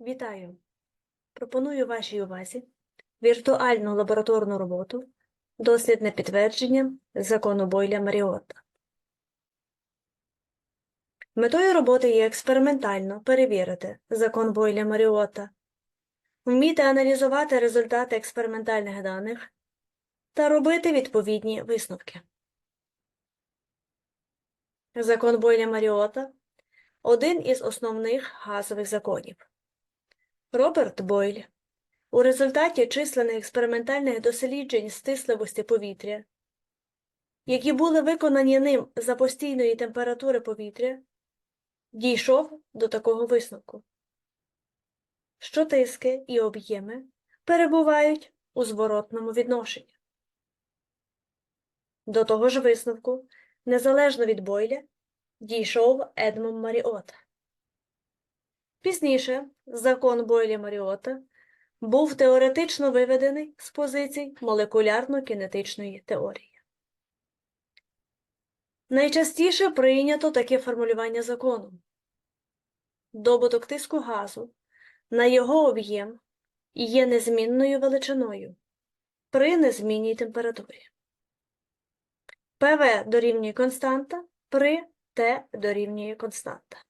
Вітаю! Пропоную вашій увазі віртуальну лабораторну роботу Дослідне підтвердження закону Бойля Маріотта. Метою роботи є експериментально перевірити закон Бойля Маріотта, вміти аналізувати результати експериментальних даних та робити відповідні висновки. Закон Бойля Маріотта – один із основних газових законів. Роберт Бойль у результаті численних експериментальних досліджень стисливості повітря, які були виконані ним за постійної температури повітря, дійшов до такого висновку, що тиски і об'єми перебувають у зворотному відношенні. До того ж висновку, незалежно від Бойля, дійшов Едмон Маріота. Пізніше закон Бойля Маріота був теоретично виведений з позицій молекулярно-кінетичної теорії. Найчастіше прийнято таке формулювання закону. Добуток тиску газу на його об'єм є незмінною величиною при незмінній температурі. ПВ дорівнює константа при Т дорівнює константа.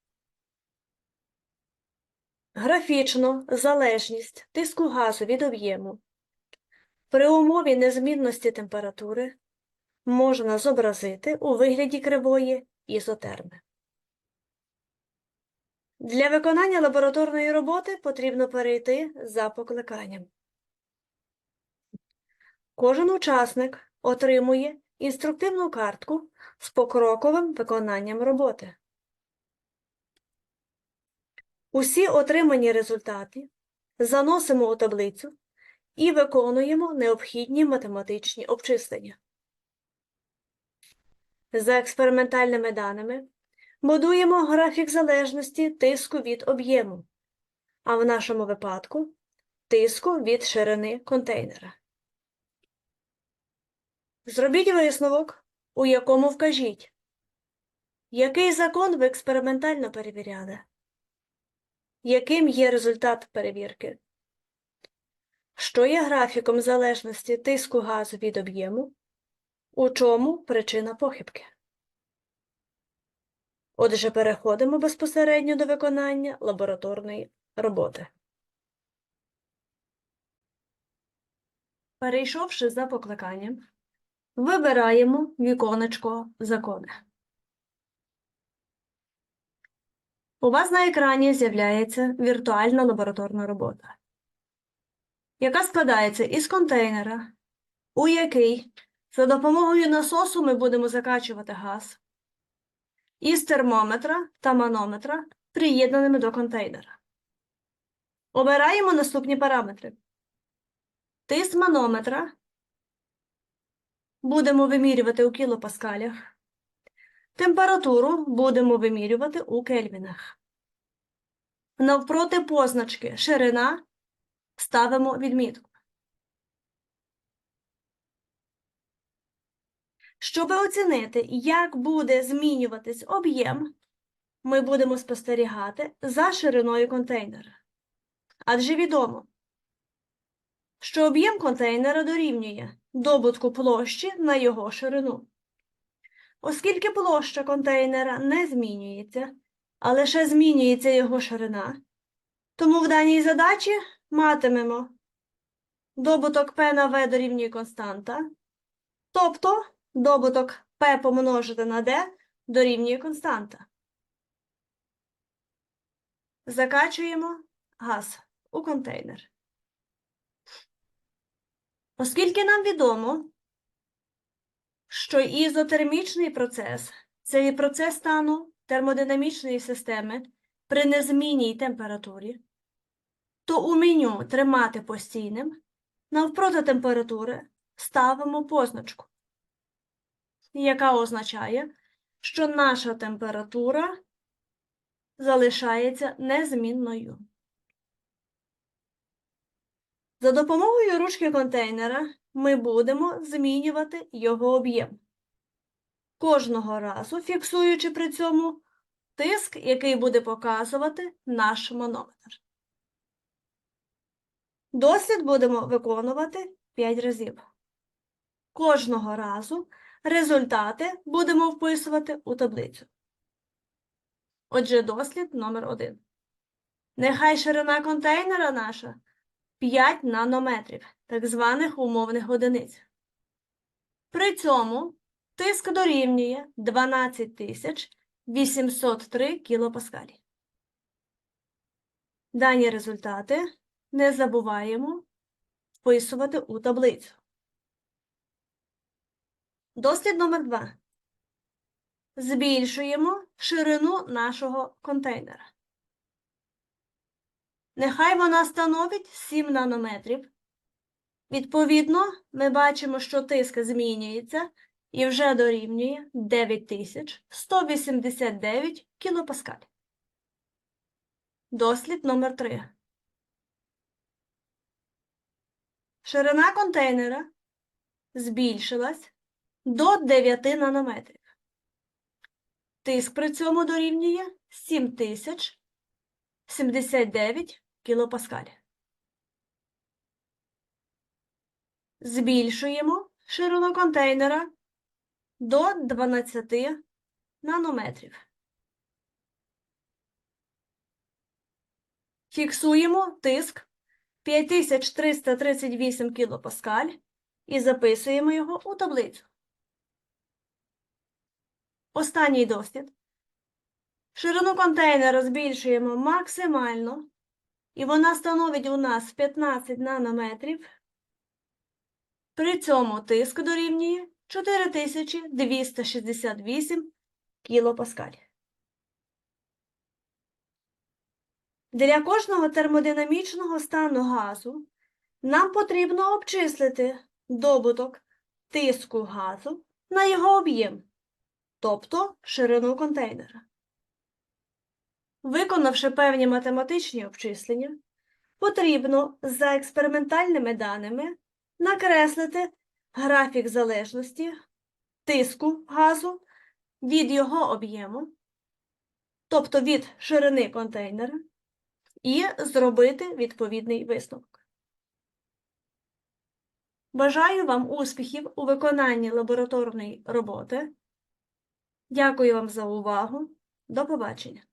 Графічно залежність тиску газу від об'єму при умові незмінності температури можна зобразити у вигляді кривої ізотерми. Для виконання лабораторної роботи потрібно перейти за покликанням. Кожен учасник отримує інструктивну картку з покроковим виконанням роботи. Усі отримані результати заносимо у таблицю і виконуємо необхідні математичні обчислення. За експериментальними даними будуємо графік залежності тиску від об'єму, а в нашому випадку тиску від ширини контейнера. Зробіть висновок, у якому вкажіть, який закон ви експериментально перевіряли яким є результат перевірки? Що є графіком залежності тиску газу від об'єму? У чому причина похибки? Отже, переходимо безпосередньо до виконання лабораторної роботи. Перейшовши за покликанням, вибираємо віконечко закони. У вас на екрані з'являється віртуальна лабораторна робота, яка складається із контейнера, у який за допомогою насосу ми будемо закачувати газ, із термометра та манометра, приєднаними до контейнера. Обираємо наступні параметри. Тиск манометра будемо вимірювати у кілопаскалях. Температуру будемо вимірювати у кельвінах. Навпроти позначки ширина ставимо відмітку. Щоб оцінити, як буде змінюватись об'єм, ми будемо спостерігати за шириною контейнера. Адже відомо, що об'єм контейнера дорівнює добутку площі на його ширину. Оскільки площа контейнера не змінюється, а лише змінюється його ширина, тому в даній задачі матимемо добуток P на V дорівнює константа, тобто добуток P помножити на D дорівнює константа. Закачуємо газ у контейнер. Оскільки нам відомо, що ізотермічний процес це і процес стану термодинамічної системи при незмінній температурі, то у меню тримати постійним навпроти температури ставимо позначку, яка означає, що наша температура залишається незмінною. За допомогою ручки контейнера ми будемо змінювати його об'єм. Кожного разу фіксуючи при цьому тиск, який буде показувати наш манометр. Дослід будемо виконувати 5 разів. Кожного разу результати будемо вписувати у таблицю. Отже, дослід номер 1. Нехай ширина контейнера наша 5 нанометрів, так званих умовних одиниць. При цьому тиск дорівнює 12 803 кілопаскалі. Дані результати не забуваємо вписувати у таблицю. Дослід номер 2. Збільшуємо ширину нашого контейнера. Нехай вона становить 7 нанометрів. Відповідно, ми бачимо, що тиск змінюється і вже дорівнює 9189 кілопаскаль. Дослід номер 3. Ширина контейнера збільшилась до 9 нанометрів. Тиск при цьому дорівнює 7079 кілопаскаль. Збільшуємо ширину контейнера до 12 нанометрів. Фіксуємо тиск 5338 кілопаскаль і записуємо його у таблицю. Останній дослід. Ширину контейнера збільшуємо максимально, і вона становить у нас 15 нанометрів. При цьому тиск дорівнює 4268 кілопаскаль. Для кожного термодинамічного стану газу нам потрібно обчислити добуток тиску газу на його об'єм, тобто ширину контейнера. Виконавши певні математичні обчислення, потрібно за експериментальними даними накреслити графік залежності тиску газу від його об'єму, тобто від ширини контейнера, і зробити відповідний висновок. Бажаю вам успіхів у виконанні лабораторної роботи. Дякую вам за увагу. До побачення!